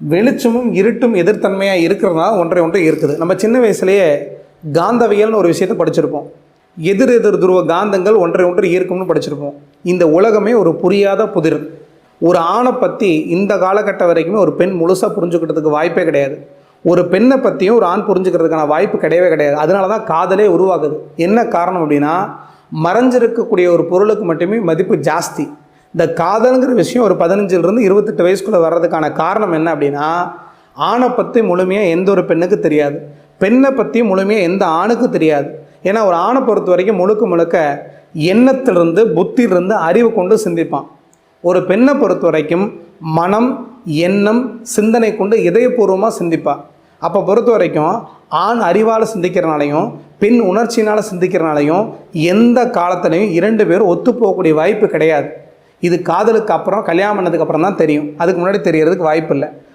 வெளிச்சமும் இருட்டும் எதிர்த்தன்மையாக இருக்கிறதுனால ஒன்றை ஒன்றை இருக்குது. நம்ம சின்ன வயசுலேயே காந்தவியல்னு ஒரு விஷயத்தை படிச்சிருப்போம். எதிர் எதிர் துருவ காந்தங்கள் ஒன்றை ஒன்று ஈர்க்கும்னு படிச்சிருப்போம். இந்த உலகமே ஒரு புரியாத புதிர். ஒரு ஆணை பற்றி இந்த காலகட்டம் வரைக்குமே ஒரு பெண் முழுசாக புரிஞ்சுக்கிறதுக்கு வாய்ப்பே கிடையாது. ஒரு பெண்ணை பற்றியும் ஒரு ஆண் புரிஞ்சுக்கிறதுக்கான வாய்ப்பு கிடையவே கிடையாது. அதனால தான் காதலே உருவாகுது. என்ன காரணம் அப்படின்னா மறைஞ்சிருக்கக்கூடிய ஒரு பொருளுக்கு மட்டுமே மதிப்பு ஜாஸ்தி. இந்த காதலுங்கிற விஷயம் ஒரு பதினஞ்சுலேருந்து இருபத்தெட்டு வயசுக்குள்ளே வர்றதுக்கான காரணம் என்ன அப்படின்னா ஆணை பற்றி முழுமையாக எந்த ஒரு பெண்ணுக்கு தெரியாது. பெண்ணை பற்றி முழுமையாக எந்த ஆணுக்கும் தெரியாது. ஏன்னா ஒரு ஆணை பொறுத்த வரைக்கும் முழுக்க முழுக்க எண்ணத்திலிருந்து புத்தியிலிருந்து அறிவு கொண்டு சிந்திப்பான். ஒரு பெண்ணை பொறுத்த வரைக்கும் மனம் எண்ணம் சிந்தனை கொண்டு இதயபூர்வமாக சிந்திப்பாள் அப்போ பொறுத்த வரைக்கும் ஆண் அறிவால் சிந்திக்கிறனாலையும் பெண் உணர்ச்சியினால் சிந்திக்கிறனாலையும் எந்த காலத்துலையும் இரண்டு பேரும் ஒத்து போகக்கூடிய வாய்ப்பு கிடையாது. இது காதலுக்கு அப்புறம் கல்யாணம் பண்ணதுக்கு அப்புறம் தான் தெரியும். அதுக்கு முன்னாடி தெரியறதுக்கு வாய்ப்பு இல்லை.